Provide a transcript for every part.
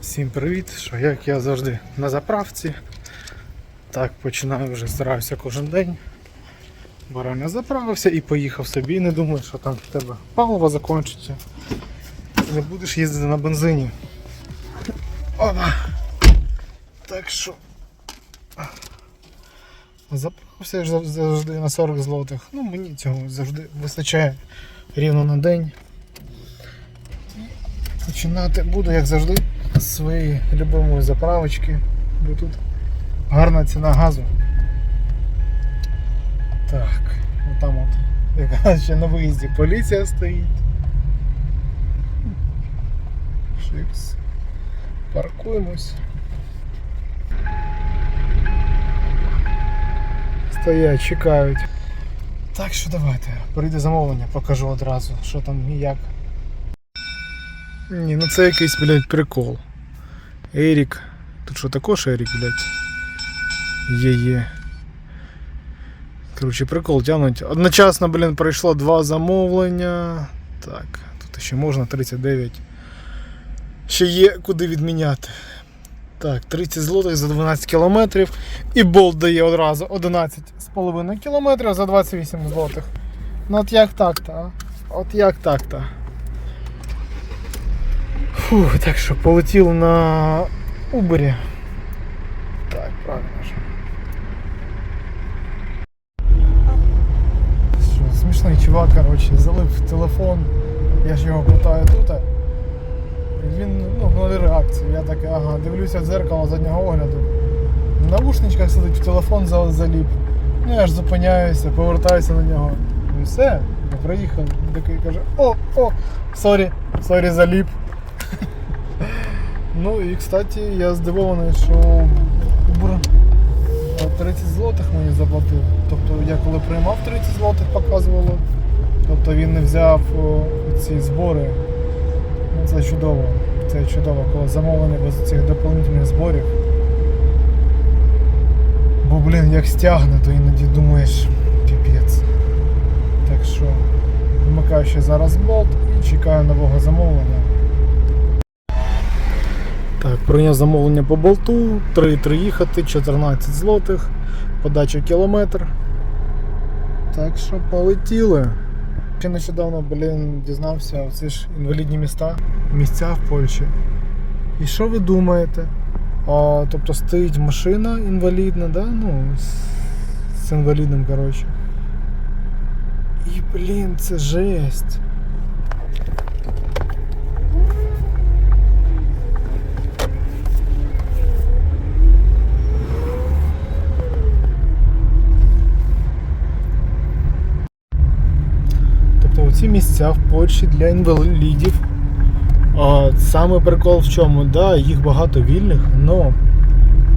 Всім привіт! Що як я завжди на заправці. Так починаю вже стараюся кожен день. Бо заправився і поїхав собі. Не думаю, що там в тебе паливо закінчиться. Не будеш їздити на бензині. Опа! Так що. Заправився завжди на 40 злотих. Ну мені цього завжди вистачає рівно на день. Починати буду, як завжди, своєї любимої заправочки, бо тут гарна ціна газу. Так, отам от, якраз ще на виїзді поліція стоїть. Шикс. Паркуємось. Стоять, чекають. Так що давайте, прийде замовлення, покажу одразу, що там і як. Ні, ну це якийсь, блядь, прикол. Ерік. Тут що також Ерік, блядь? Є-є. Коротше, прикол тягнуть. Одночасно, блін, пройшло два замовлення. Так, тут ще можна 39. Ще є куди відміняти. Так, 30 злотих за 12 кілометрів. І болт дає одразу 11,5 кілометрів за 28 злотих. Ну от як так-то? От як так-то? Фух, так що полетів на Убері. Так, правильно. Що, смішний чувак, коротше, залив телефон, я ж його питаю тут. Він ну, нуль реакції. Я так, ага, дивлюся в дзеркало заднього огляду. В наушничках сидить, в телефон заліп. Ну я ж зупиняюся, повертаюся на нього. І все, я приїхав. Такий каже, о, о, сорі, сорі, заліп. Ну і кстати, я здивований, що Uber 30 злотих мені заплатив. Тобто я коли приймав 30 злотих показувало, тобто він не взяв ці збори. Ну, це чудово. Це чудово, коли замовлення без цих доповнительних зборів. Бо, блін, як стягне, то іноді думаєш, піпець. Так що вимикаю ще зараз болт і чекаю нового замовлення. Так, прийняв замовлення по болту, 3,3 їхати, 14 злотих, подача кілометр. Так що полетіли. Ще нещодавно, блін, дізнався, оці ж інвалідні міста, місця в Польщі. І що ви думаєте? А, тобто стоїть машина інвалідна, да? ну, з інвалідним, коротше. І, блін, це жесть. Оці місця в Польщі для інвалідів. Саме прикол в чому, да, їх багато вільних, але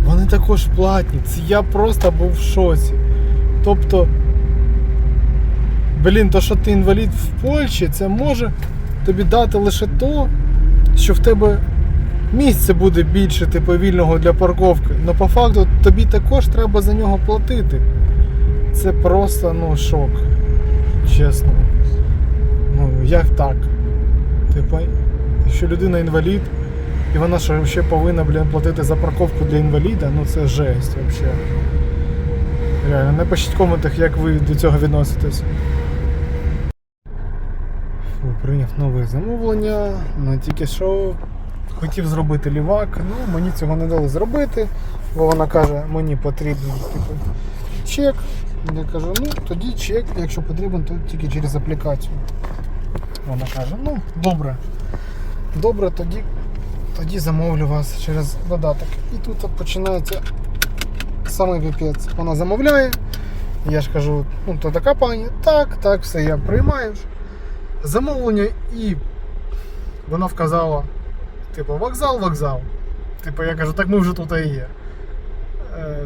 вони також платні. Це я просто був в шоці. Тобто, блін, то що ти інвалід в Польщі, це може тобі дати лише то, що в тебе місце буде більше типу, вільного для парковки. Але по факту тобі також треба за нього платити. Це просто ну, шок. Чесно. Ну, як так? Типу, якщо людина інвалід, і вона ще ще повинна блін, платити за парковку для інваліда, ну це жесть взагалі. Реально, напишіть в коментах, як ви до цього відноситесь. Прийняв нове замовлення, ну тільки що хотів зробити лівак, ну мені цього не дали зробити, бо вона каже, мені потрібен типу, чек. Я кажу, ну тоді чек, якщо потрібен, то тільки через аплікацію. Вона каже, ну добре. Добре, тоді, тоді замовлю вас через додаток. І тут от починається самий піпець. Вона замовляє. Я ж кажу, ну то така пані, так, так, все, я приймаю. Замовлення і вона вказала, типу, вокзал, вокзал. Типу, я кажу, так ми вже тут і є. Е,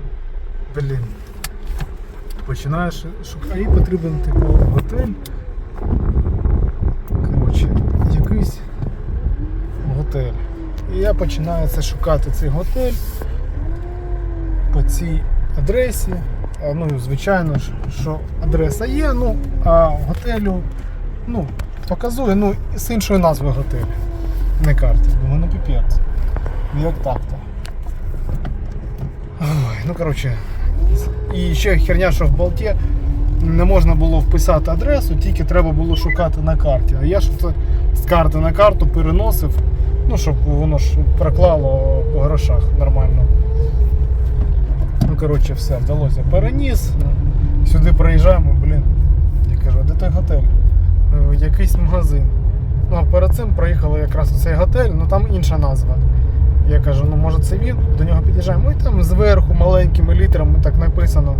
блін. Починаєш шукати, потрібен типу готель. Коротше, якийсь готель. І я починаю це шукати цей готель по цій адресі. Ну, звичайно що адреса є, ну, а готелю ну, показує ну, з іншою назвою готелю. Не карти. Думаю, ну піпець. Як так-то? Ой, ну коротше. І ще херня, що в болті не можна було вписати адресу, тільки треба було шукати на карті. А я ж це з карти на карту переносив, ну, щоб воно ж проклало по грошах нормально. Ну, коротше, все, вдалося. Переніс. Сюди приїжджаємо, блін. Я кажу, де той готель? Е, Якийсь магазин. Ну, а перед цим проїхали якраз у цей готель, ну там інша назва. Я кажу, ну може це він, до нього під'їжджаємо. І там зверху маленькими літерами так написано.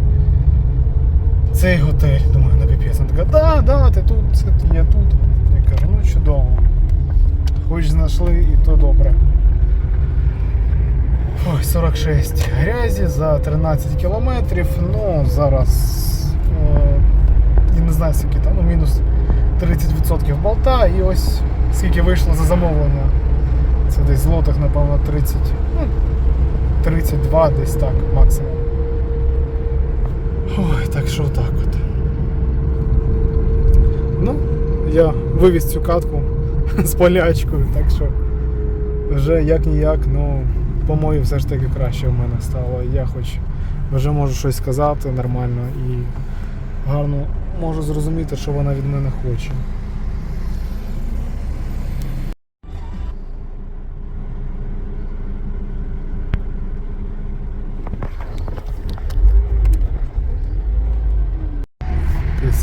Цей готель. Думаю, на піпець. Вона така, да, да, ти тут, це я тут. Я кажу, ну чудово. Хоч знайшли і то добре. Ой, 46 грязі за 13 кілометрів. Ну, зараз е, не знаю, скільки там, ну, мінус 30% болта і ось скільки вийшло за замовлення. Це десь злотих, напевно, 30. Ну, 32 десь так максимум. Ой, так що так от. Ну, я вивіз цю катку з полячкою, так що вже як ніяк, ну, по-моєму, все ж таки краще в мене стало. Я хоч вже можу щось сказати нормально і гарно можу зрозуміти, що вона від мене хоче.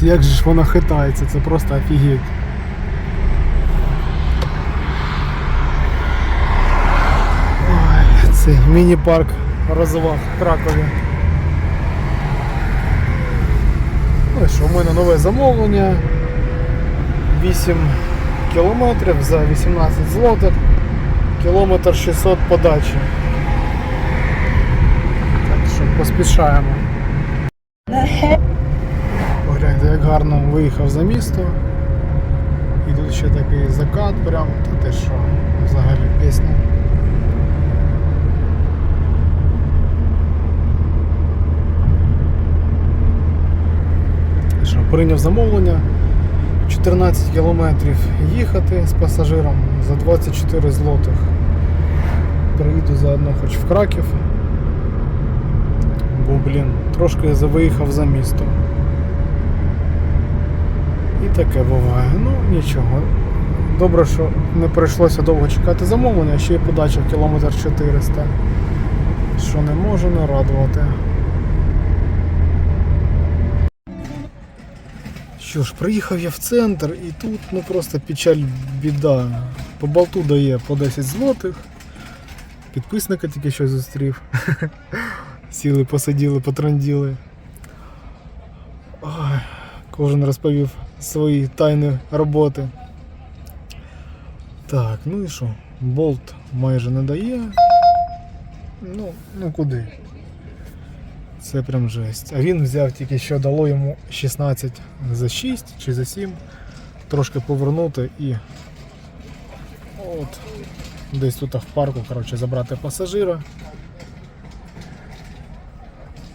Як же ж вона хитається, це просто офігеть. Цей міні-парк розваг в Кракові. Ну що, в мене нове замовлення. 8 кілометрів за 18 злотих. Кілометр 600 подачі. Так що поспішаємо. Погляньте, як гарно виїхав за місто. І тут ще такий закат прямо, та те що взагалі пісня. Що, прийняв замовлення 14 кілометрів їхати з пасажиром за 24 злотих. Приїду заодно хоч в Краків. Бо, блін, трошки я виїхав за місто. І таке буває. Ну нічого. Добре, що не прийшлося довго чекати замовлення, ще й подача кілометр 400. Що не може не радувати. Що ж, приїхав я в центр і тут ну просто печаль біда. По болту дає по 10 злотих. Підписника тільки що зустрів. Сіли, посиділи, потранділи. Ой, кожен розповів свої тайни роботи. Так, ну і що? Болт майже не дає. Ну, ну куди? Це прям жесть. А він взяв тільки що дало йому 16 за 6 чи за 7. Трошки повернути і от десь тут в парку коротше, забрати пасажира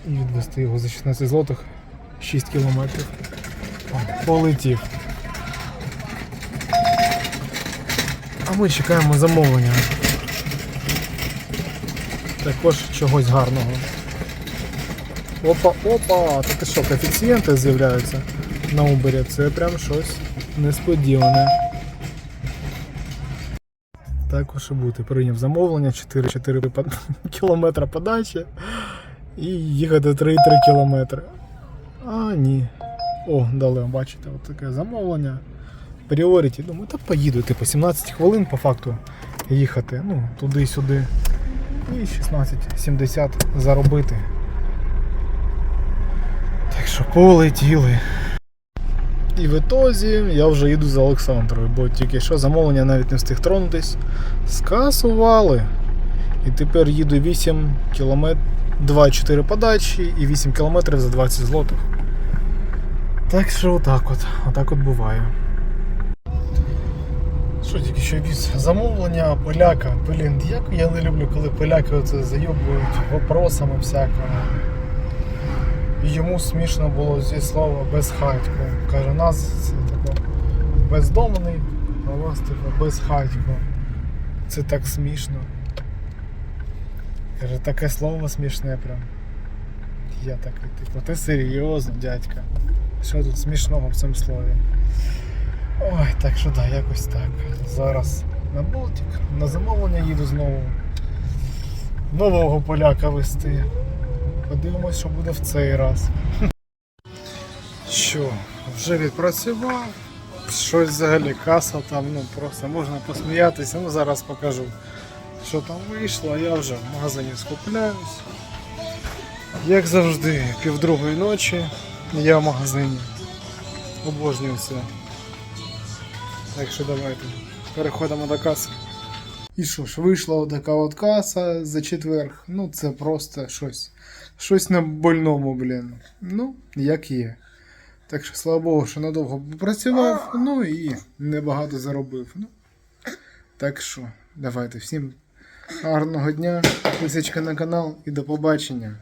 і відвести його за 16 злотих 6 кілометрів. Полетів. А ми чекаємо замовлення. Також чогось гарного. Опа, опа! Та ти що, коефіцієнти з'являються на Uber? Це прям щось несподіване. Також і бути. Прийняв замовлення 4-4 кілометра подачі і їхати 3-3 кілометри. А, ні. О, дали, бачите, от таке замовлення. Пріоріті. Думаю, та поїду, типу 17 хвилин по факту їхати. Ну, туди-сюди. І 16,70 заробити. Що полетіли. І в ітозі я вже їду за Олександрою, бо тільки що замовлення навіть не встиг тронутись. Скасували. І тепер їду 8 км, 2-4 подачі і 8 км за 20 злотих. Так що отак от, отак от буває. Що тільки що якісь замовлення поляка. Блін, як я не люблю, коли поляки оце зайобують вопросами всякими. Йому смішно було зі слова безхатько. Каже, нас тако бездомний, а вас типу безхатько. Це так смішно. Каже, таке слово смішне прям. Я такий, типу, ти серйозно, дядька. Що тут смішного в цьому слові? Ой, так що да, якось так. Зараз на Балтик, на замовлення їду знову. Нового поляка вести. Подивимось, що буде в цей раз. Що, вже відпрацював. Щось взагалі каса там, ну просто можна посміятися. Ну зараз покажу, що там вийшло, я вже в магазині скупляюсь. Як завжди, півдругої ночі я в магазині. Обожнюю це. Так що давайте переходимо до каси. І що ж, вийшла така от каса за четверг. Ну це просто щось. Щось на больному, блін. Ну, як є. Так що, слава Богу, що надовго працював, ну і небагато заробив. Ну, так що, давайте всім гарного дня, підписочка на канал і до побачення.